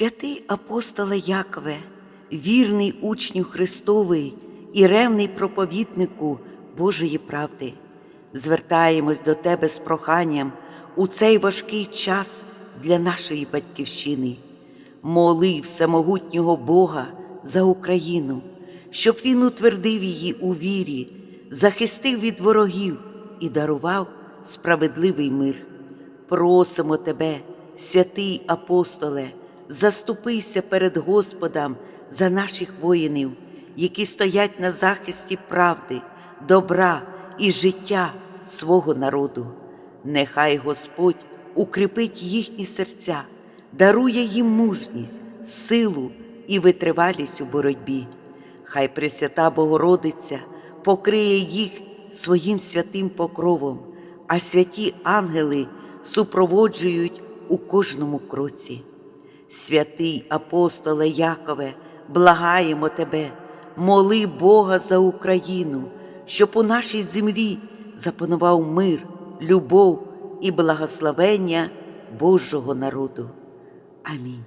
Святий апостоле Якове, вірний учню Христовий і ревний проповіднику Божої правди, звертаємось до Тебе з проханням у цей важкий час для нашої батьківщини. Моли всемогутнього Бога за Україну, щоб Він утвердив її у вірі, захистив від ворогів і дарував справедливий мир. Просимо Тебе, святий апостоле, заступися перед Господом за наших воїнів, які стоять на захисті правди, добра і життя свого народу. Нехай Господь укріпить їхні серця, дарує їм мужність, силу і витривалість у боротьбі. Хай Пресвята Богородиця покриє їх своїм святим покровом, а святі ангели супроводжують у кожному кроці. Святий апостоле Якове, благаємо Тебе, моли Бога за Україну, щоб у нашій землі запанував мир, любов і благословення Божого народу. Амінь.